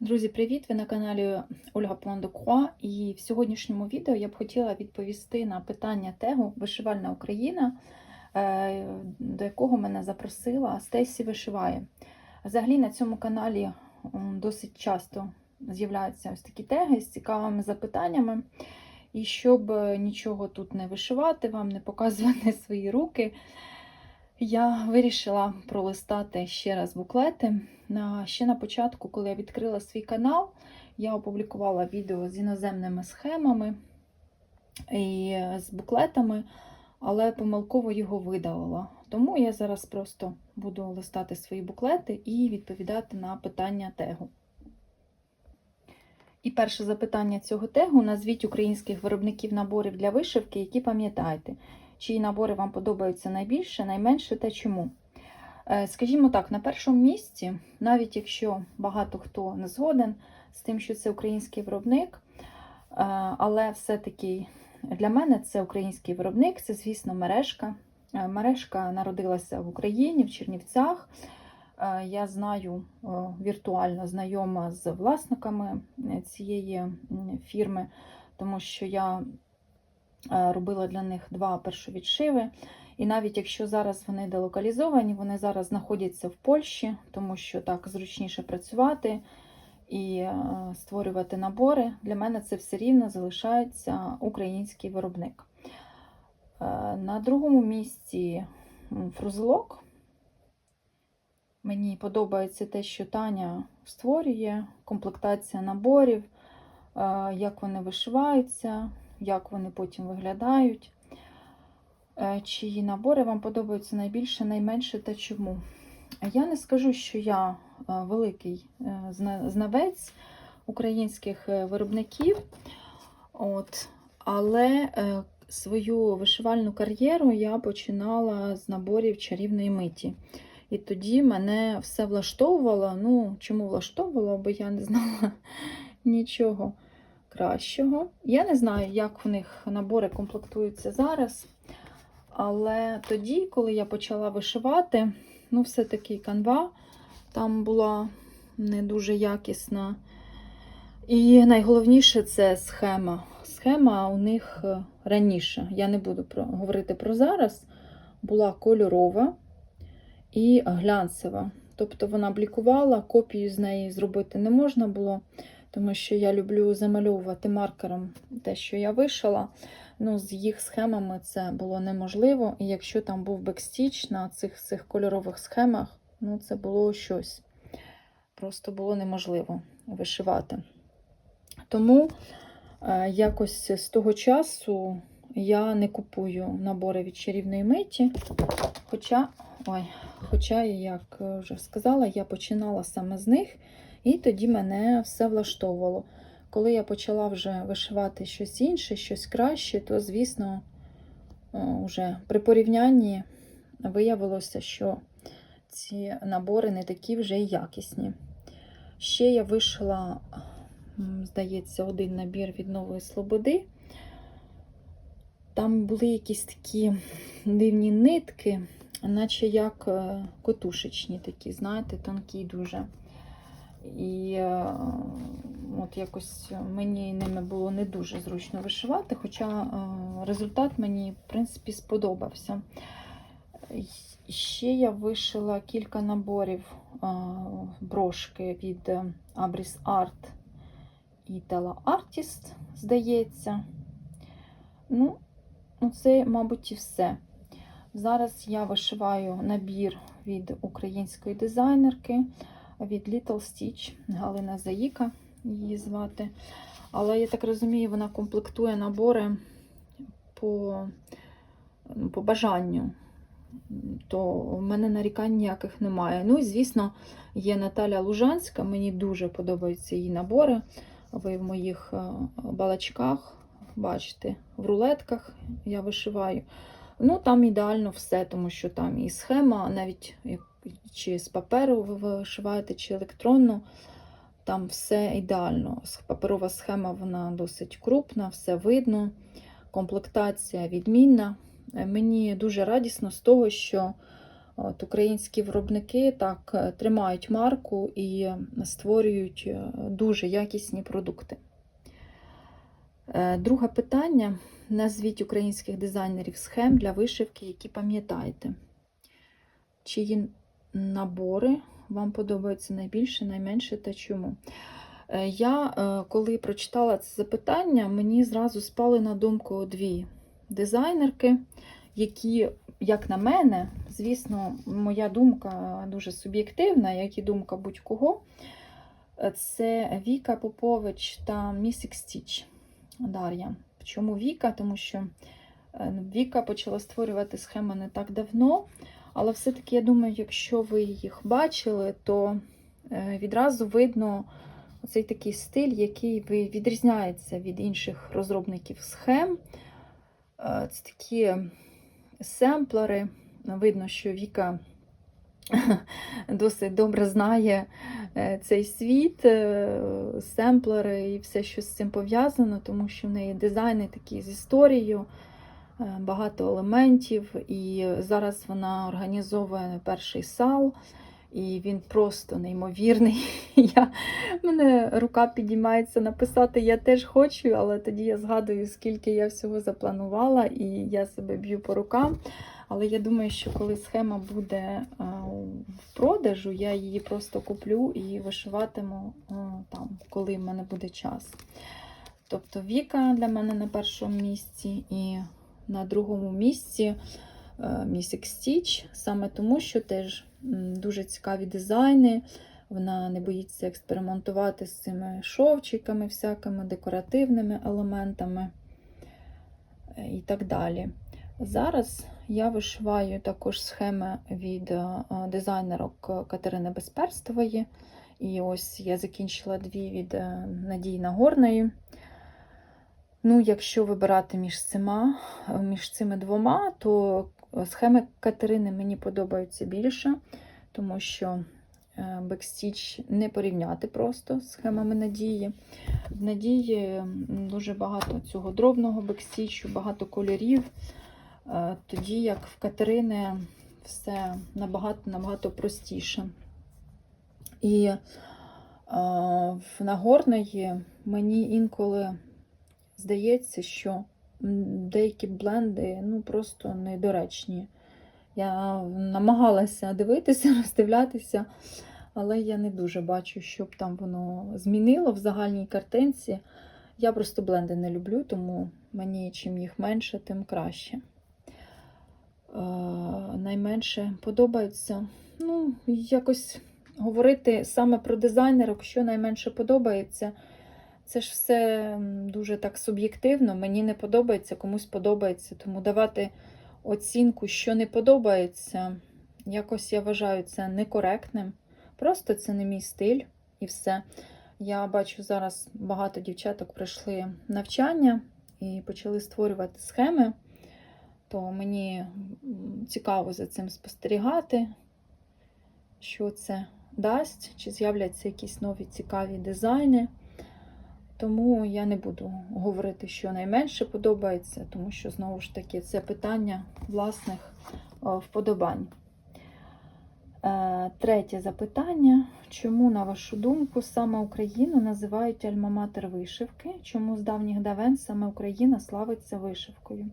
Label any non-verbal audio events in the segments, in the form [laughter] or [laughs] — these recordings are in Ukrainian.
Друзі, привіт! Ви на каналі Ольга Пондокуа. І в сьогоднішньому відео я б хотіла відповісти на питання тегу Вишивальна Україна, е, до якого мене запросила Стейсі Вишиває. Взагалі на цьому каналі досить часто з'являються ось такі теги з цікавими запитаннями. І щоб е, нічого тут не вишивати, вам не показувати [laughs] свої руки, я вирішила пролистати ще раз буклети. Ще на початку, коли я відкрила свій канал, я опублікувала відео з іноземними схемами і з буклетами, але помилково його видалила. Тому я зараз просто буду листати свої буклети і відповідати на питання тегу. І перше запитання цього тегу: назвіть українських виробників наборів для вишивки, які пам'ятаєте. Чиї набори вам подобаються найбільше, найменше та чому? Е, Скажімо так, на першому місці, навіть якщо багато хто не згоден з тим, що це український виробник, е, але все-таки для мене це український виробник, це, звісно, мережка. Е, Мережка народилася в Україні, в Чернівцях. Я знаю віртуально знайома з власниками цієї фірми, тому що я робила для них два першовідшиви. І навіть якщо зараз вони делокалізовані, вони зараз знаходяться в Польщі, тому що так зручніше працювати і е, створювати набори. Для мене це все рівно залишається український виробник. Е, На другому місці м, фрузелок. Мені подобається те, що Таня створює, комплектація наборів, е, як вони вишиваються, як вони потім виглядають. Е, Чиї набори вам подобаються найбільше, найменше та чому? Я не скажу, що я е, великий е, знавець українських виробників, от, але свою вишивальну кар'єру я починала з наборів чарівної миті. І тоді мене все влаштовувало. Ну, чому влаштовувало? Бо я не знала [laughs] нічого кращого. Я не знаю, як в них набори комплектуються зараз. Але тоді, коли я почала вишивати, ну, все-таки канва там була не дуже якісна. І найголовніше це схема. Схема у них е, раніше, я не буду про, говорити про зараз, була кольорова і глянцева. Тобто вона блікувала, копію з неї зробити не можна було, тому що я люблю замальовувати маркером те, що я вишила. Ну, з їх схемами це було неможливо. І якщо там був бекстіч на цих, цих кольорових схемах, ну це було щось. Просто було неможливо вишивати. Тому е, якось з того часу я не купую набори від чарівної миті. Хоча, ой, хоча, як вже сказала, я починала саме з них, і тоді мене все влаштовувало. Коли я почала вже вишивати щось інше, щось краще, то, звісно, вже при порівнянні виявилося, що ці набори не такі вже й якісні. Ще я вишила, здається, один набір від Нової Слободи. Там були якісь такі дивні нитки, наче як е, котушечні такі, знаєте, тонкі дуже. І е, от якось мені ними було не дуже зручно вишивати, хоча е, результат мені, в принципі, сподобався. Ще я вишила кілька наборів е, брошки від Abris Art і Tela Artist, здається. Ну, ну, це, мабуть, і все. Зараз я вишиваю набір від української дизайнерки від Little Stitch, Галина Заїка її звати. Але я так розумію, вона комплектує набори по, ну, по бажанню. То в мене нарікань ніяких немає. Ну і, звісно, є Наталя Лужанська, мені дуже подобаються її набори. Ви в моїх е, балачках бачите, в рулетках я вишиваю. Ну, там ідеально все, тому що там і схема, навіть чи з паперу ви вишиваєте, чи електронно, там все ідеально. Паперова схема вона досить крупна, все видно, комплектація відмінна. Мені дуже радісно з того, що От Українські виробники так е, тримають марку і створюють е, дуже якісні продукти. Е, Друге питання: назвіть українських дизайнерів схем для вишивки, які пам'ятаєте. Чиї набори вам подобаються найбільше, найменше та чому? Е, Я, е, коли прочитала це запитання, мені зразу спали на думку дві дизайнерки, які, як на мене, звісно, моя думка дуже суб'єктивна, як і думка будь-кого. Е, Це Віка Попович та Місік Стіч Дар'я. Чому Віка? Тому що е, Віка почала створювати схеми не так давно, але все-таки я думаю, якщо ви їх бачили, то е, відразу видно оцей такий стиль, який відрізняється від інших розробників схем. Е, Це такі семплери. Видно, що Віка [laughs] досить добре знає е, цей світ, семплери і все, що з цим пов'язано, тому що в неї дизайни такі з історією, багато елементів. І зараз вона організовує перший сал, і він просто неймовірний. [laughs] Я, мене рука підіймається написати Я теж хочу, але тоді я згадую, скільки я всього запланувала, і я себе б'ю по рукам. Але я думаю, що коли схема буде в продажу, я її просто куплю і вишиватиму там, коли в мене буде час. Тобто Віка для мене на першому місці і на другому місці Місік Стіч, саме тому, що теж дуже цікаві дизайни. Вона не боїться експериментувати з цими шовчиками, всякими декоративними елементами е, і так далі. Зараз я вишиваю також схеми від е, дизайнерок Катерини Безперстової. І ось я закінчила дві від е, Надії Нагорної. Ну, якщо вибирати між цими, між цими двома, то схеми Катерини мені подобаються більше, тому що е, бекстіч не порівняти просто з схемами Надії. В Надії дуже багато цього дробного бекстічу, багато кольорів. Е, Тоді як в Катерини все набагато набагато простіше. І е, в Нагорної мені інколи здається, що деякі бленди ну, просто недоречні. Я намагалася дивитися, [laughs] роздивлятися, але я не дуже бачу, щоб там воно змінило в загальній картинці. Я просто бленди не люблю, тому мені чим їх менше, тим краще. Е, найменше подобається. Ну, якось говорити саме про дизайнерок, що найменше подобається. Це ж все дуже так суб'єктивно. Мені не подобається, комусь подобається. Тому давати оцінку, що не подобається, якось я вважаю це некоректним. Просто це не мій стиль і все. Я бачу зараз багато дівчаток пройшли навчання і почали створювати схеми, то мені цікаво за цим спостерігати, що це дасть, чи з'являться якісь нові цікаві дизайни. Тому я не буду говорити, що найменше подобається, тому що знову ж таки це питання власних е, вподобань. Е, Третє запитання. Чому, на вашу думку, саме Україну називають альма-матер вишивки? Чому з давніх давен саме Україна славиться вишивкою?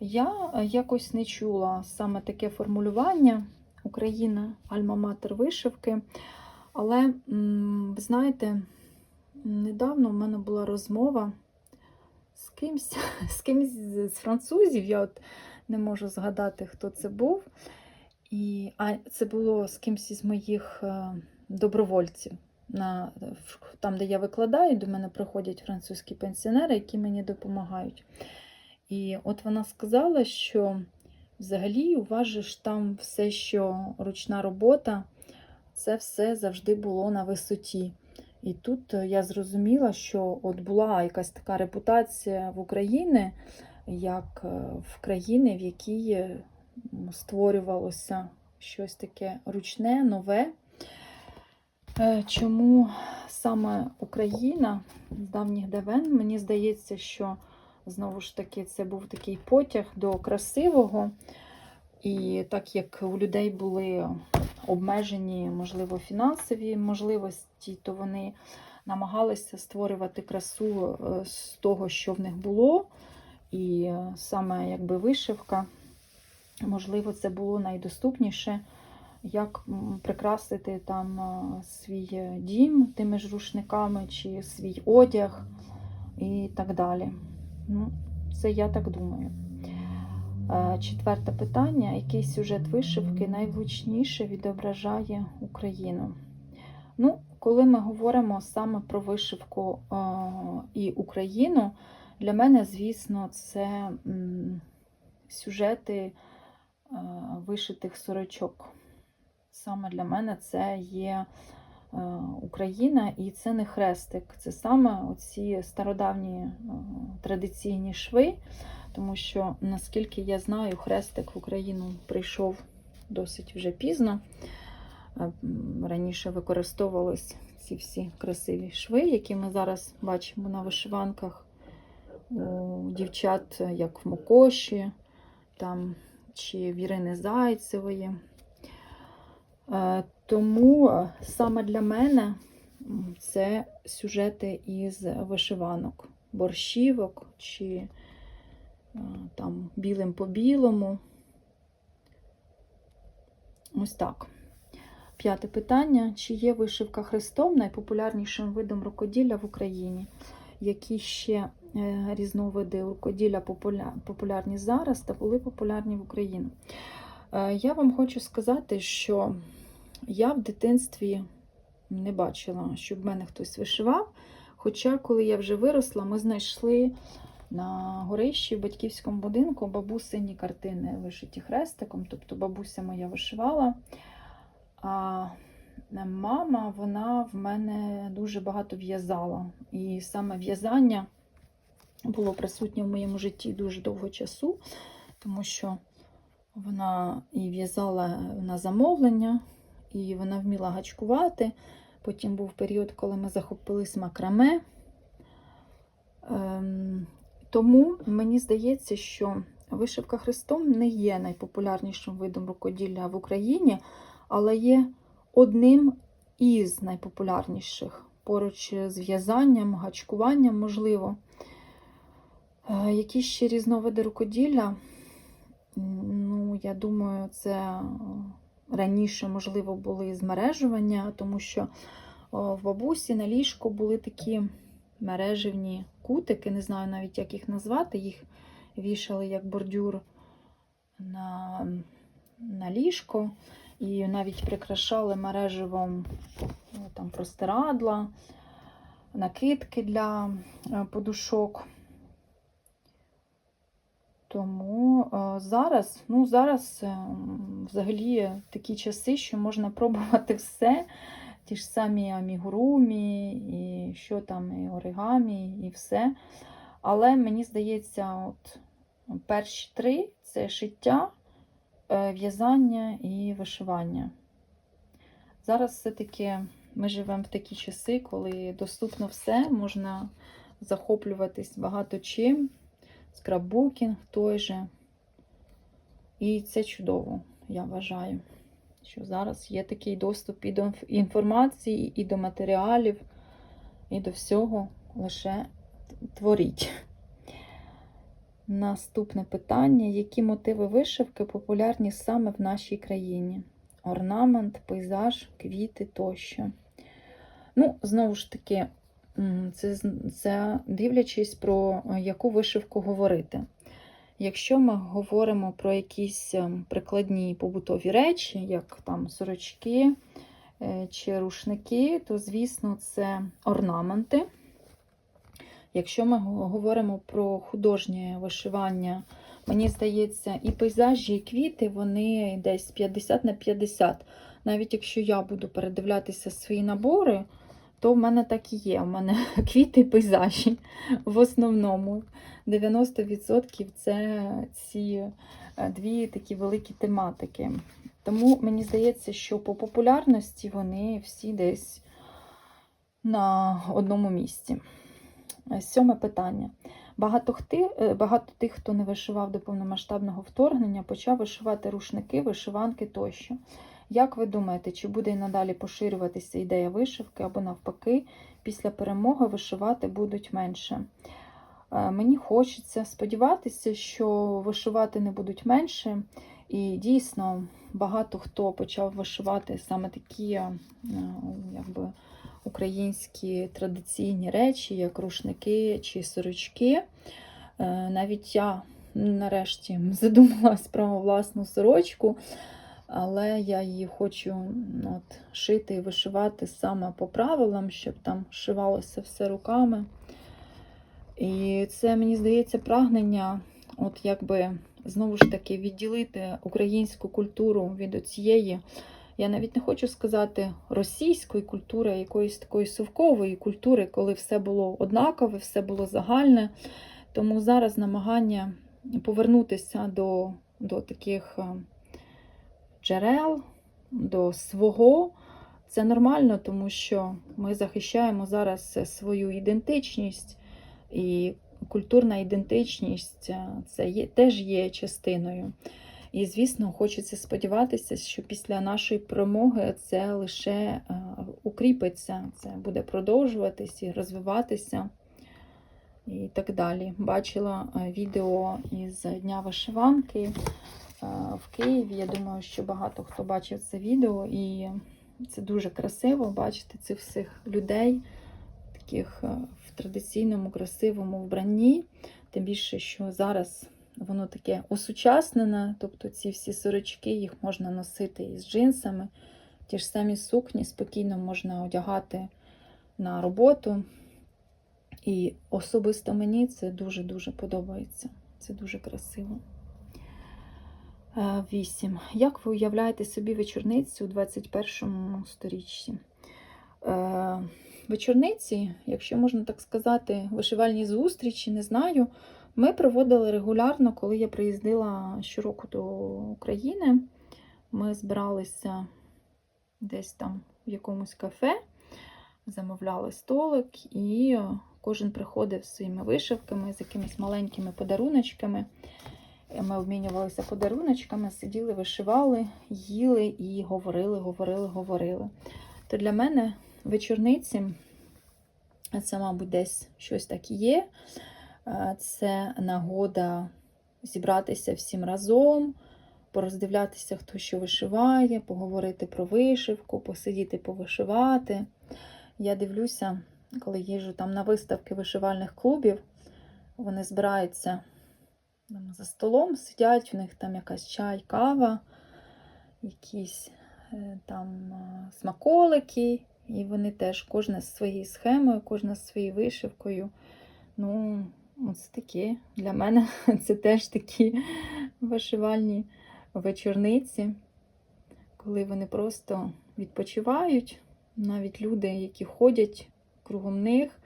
Я е, якось не чула саме таке формулювання Україна альма-матер вишивки. Але, ви знаєте, недавно в мене була розмова з кимсь, [laughs] з кимсь з французів. Я от не можу згадати, хто це був. І, а це було з кимсь із моїх е, добровольців. На, там, де я викладаю, до мене приходять французькі пенсіонери, які мені допомагають. І от вона сказала, що взагалі у вас же ж там все, що ручна робота, це все завжди було на висоті. І тут е, я зрозуміла, що от була якась така репутація в Україні, як е, в країни, в якій е, створювалося щось таке ручне, нове. Чому саме Україна з давніх давен? Мені здається, що знову ж таки це був такий потяг до красивого. І так як у людей були обмежені, можливо, фінансові можливості, то вони намагалися створювати красу е, з того, що в них було. І е, саме якби вишивка, можливо, це було найдоступніше, як прикрасити там е, свій дім тими ж рушниками, чи свій одяг і так далі. Ну, це я так думаю. Е, Четверте питання: який сюжет вишивки найвлучніше відображає Україну? Ну, коли ми говоримо саме про вишивку е, і Україну, для мене, звісно, це сюжети е, вишитих сорочок. Саме для мене це є Україна, і це не хрестик, це саме оці стародавні традиційні шви, тому що, наскільки я знаю, хрестик в Україну прийшов досить вже пізно. Е, Раніше використовувались ці всі красиві шви, які ми зараз бачимо на вишиванках у дівчат, як в Мокоші, там, чи в Ірини Зайцевої. Е, Тому е, саме для мене це сюжети із вишиванок, борщівок чи е, там білим по білому. Ось так. П'яте питання. Чи є вишивка хрестом найпопулярнішим видом рукоділля в Україні? Які ще е, різновиди рукоділля популярні зараз та були популярні в Україні? Е, Я вам хочу сказати, що я в дитинстві не бачила, щоб мене хтось вишивав. Хоча, коли я вже виросла, ми знайшли на горищі в батьківському будинку бабусині картини вишиті хрестиком. Тобто бабуся моя вишивала. А мама, вона в мене дуже багато в'язала. І саме в'язання було присутнє в моєму житті дуже довго часу, тому що вона і в'язала на замовлення, і вона вміла гачкувати. Потім був період, коли ми захопились макраме. Тому мені здається, що вишивка хрестом не є найпопулярнішим видом рукоділля в Україні, але є одним із найпопулярніших поруч з в'язанням, гачкуванням, можливо. Е, Які ще різновиди рукоділля? Ну, я думаю, це раніше, можливо, були змережування, тому що в бабусі на ліжку були такі мереживні кутики, не знаю навіть, як їх назвати. Їх вішали як бордюр на, на ліжко. І навіть прикрашали мереживом ну, там, простирадла, накидки для е, подушок. Тому е, зараз, ну, зараз е, взагалі такі часи, що можна пробувати [laughs] все. Ті ж самі амігурумі, і що там, і оригамі, і все. Але мені здається, от перші три це шиття, е, в'язання і вишивання. Зараз все-таки ми живемо в такі часи, коли доступно все, можна захоплюватись багато чим, скраббукінг той же. І це чудово, я вважаю, що зараз є такий доступ і до інформації, і до матеріалів, і до всього. Лише творіть. Наступне питання: які мотиви вишивки популярні саме в нашій країні? Орнамент, пейзаж, квіти тощо. Ну, знову ж таки, це, це дивлячись про яку вишивку говорити. Якщо ми говоримо про якісь ем, прикладні побутові речі, як там сорочки е, чи рушники, то, звісно, це орнаменти. Якщо ми говоримо про художнє вишивання, мені здається, і пейзажі, і квіти, вони десь 50 на 50. Навіть якщо я буду передивлятися свої набори, то в мене так і є. У мене [laughs] квіти і пейзажі в основному. 90% це ці е, дві такі великі тематики. Тому мені здається, що по популярності вони всі десь на одному місці. Е, Сьоме питання. Багато, хти, е, багато тих, хто не вишивав до повномасштабного вторгнення, почав вишивати рушники, вишиванки тощо. Як ви думаєте, чи буде і надалі поширюватися ідея вишивки або навпаки, після перемоги вишивати будуть менше? Е, Мені хочеться сподіватися, що вишивати не будуть менше, і дійсно багато хто почав вишивати саме такі е, якби, українські традиційні речі, як рушники чи сорочки. Е, Навіть я нарешті [laughs] задумалась про власну сорочку, але я її хочу ну, от, шити і вишивати саме по правилам, щоб там шивалося все руками. І це, мені здається, прагнення, от якби знову ж таки відділити українську культуру від цієї, я навіть не хочу сказати російської культури, якоїсь такої совкової культури, коли все було однакове, все було загальне. Тому зараз намагання повернутися до, до таких е, джерел, до свого. Це нормально, тому що ми захищаємо зараз свою ідентичність, і культурна ідентичність е, це є, теж є частиною. І, звісно, хочеться сподіватися, що після нашої перемоги це лише е, укріпиться, це буде продовжуватись і розвиватися і так далі. Бачила е, відео із Дня вишиванки в Києві. Я думаю, що багато хто бачив це відео, і це дуже красиво бачити цих всіх людей, таких е, в традиційному, красивому вбранні. Тим більше, що зараз воно таке осучаснене, тобто ці всі сорочки їх можна носити із джинсами. Ті ж самі сукні спокійно можна одягати на роботу. І особисто мені це дуже-дуже подобається. Це дуже красиво. Е, Вісім. Як ви уявляєте собі вечорниці у 21 сторіччі? Е, Вечорниці, якщо можна так сказати, вишивальні зустрічі, не знаю. Ми проводили регулярно, коли я приїздила щороку до України. Ми збиралися десь там в якомусь кафе, замовляли столик, і кожен приходив зі своїми вишивками, з якимись маленькими подаруночками. Ми обмінювалися подаруночками, сиділи, вишивали, їли і говорили, говорили, говорили. То для мене вечорниці це, мабуть, десь щось таке є. Це нагода зібратися всім разом, пороздивлятися, хто що вишиває, поговорити про вишивку, посидіти, повишивати. Я дивлюся, коли їжджу там на виставки вишивальних клубів, вони збираються там, за столом, сидять, у них там якась чай, кава, якісь е, там е, смаколики, і вони теж кожна з своєю схемою, кожна з своєю вишивкою. Ну, Ось такі. Для мене [laughs] це теж такі вишивальні вечорниці, коли вони просто відпочивають. Навіть люди, які ходять кругом них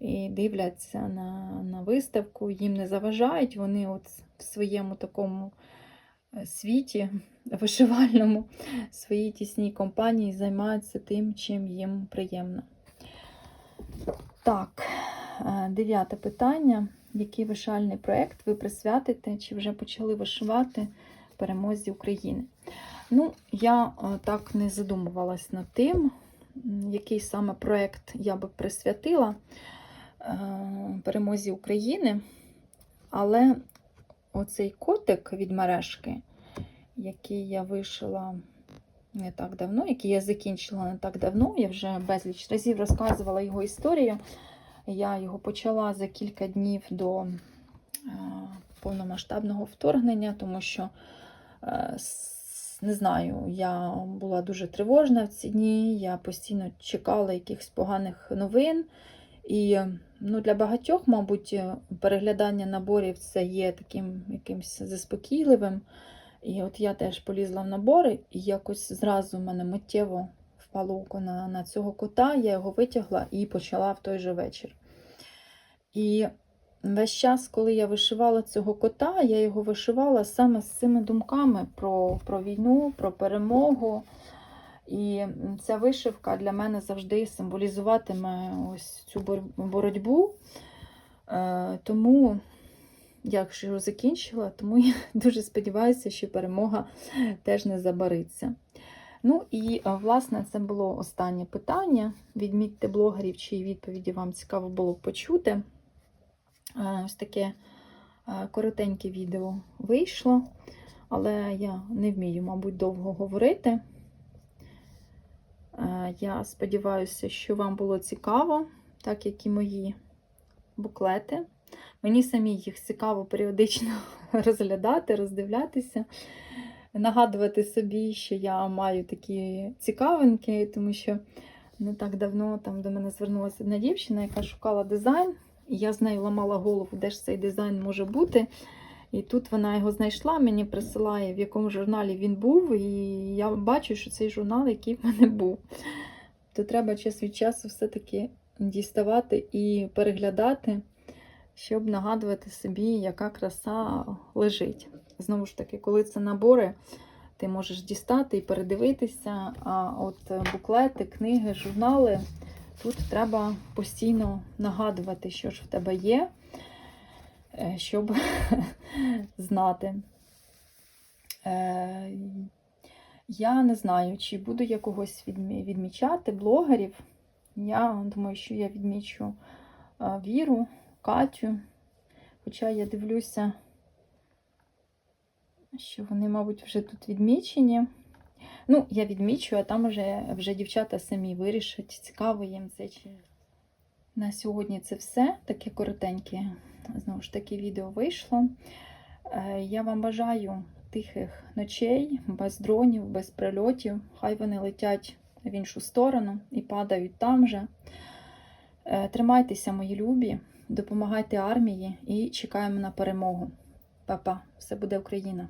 і дивляться на на виставку, їм не заважають, вони от в своєму такому е, світі [laughs] вишивальному, своїй тісній компанії займаються тим, чим їм приємно. Так. Дев'яте питання. Який вишальний проєкт ви присвятите, чи вже почали вишивати перемозі України? Ну, я так не задумувалась над тим, який саме проєкт я би присвятила перемозі України. Але оцей котик від мережки, який я вишила не так давно, який я закінчила не так давно, я вже безліч разів розказувала його історію. Я його почала за кілька днів до е, повномасштабного вторгнення, тому що, е, не знаю, я була дуже тривожна в ці дні, я постійно чекала якихось поганих новин. І ну, для багатьох, мабуть, переглядання наборів це є таким якимось заспокійливим. І от я теж полізла в набори, і якось зразу в мене миттєво впало око на, на цього кота, я його витягла і почала в той же вечір. І весь час, коли я вишивала цього кота, я його вишивала саме з цими думками про, про війну, про перемогу. І ця вишивка для мене завжди символізуватиме ось цю боротьбу. Е, Тому, як його закінчила, тому я [laughs] дуже сподіваюся, що перемога теж не забариться. Ну і, е, власне, це було останнє питання. Відмітьте блогерів, чиї відповіді вам цікаво було почути. Е, Ось таке коротеньке відео вийшло, але я не вмію, мабуть, довго говорити. Е, Я сподіваюся, що вам було цікаво, так як і мої буклети. Мені самі їх цікаво періодично [laughs] розглядати, роздивлятися, нагадувати собі, що я маю такі цікавинки, тому що не так давно там до мене звернулася одна дівчина, яка шукала дизайн, і я з нею ламала голову, де ж цей дизайн може бути. І тут вона його знайшла, мені присилає, в якому журналі він був, і я бачу, що цей журнал, який в мене був. То треба час від часу все-таки діставати і переглядати, щоб нагадувати собі, яка краса лежить. Знову ж таки, коли це набори, ти можеш дістати і передивитися. А от буклети, книги, журнали тут треба постійно нагадувати, що ж в тебе є, щоб [laughs] знати. Е, Я не знаю, чи буду я когось відмічати, блогерів. Я думаю, що я відмічу е, Віру, Катю. Хоча я дивлюся, що вони, мабуть, вже тут відмічені. Ну, я відмічу, а там вже, вже дівчата самі вирішать, цікаво їм це чи. На сьогодні це все. Таке коротеньке, знову ж таки, відео вийшло. Е, Я вам бажаю тихих ночей, без дронів, без прильотів. Хай вони летять в іншу сторону і падають там же. Е, Тримайтеся, мої любі, допомагайте армії і чекаємо на перемогу. Па-па, все буде Україна!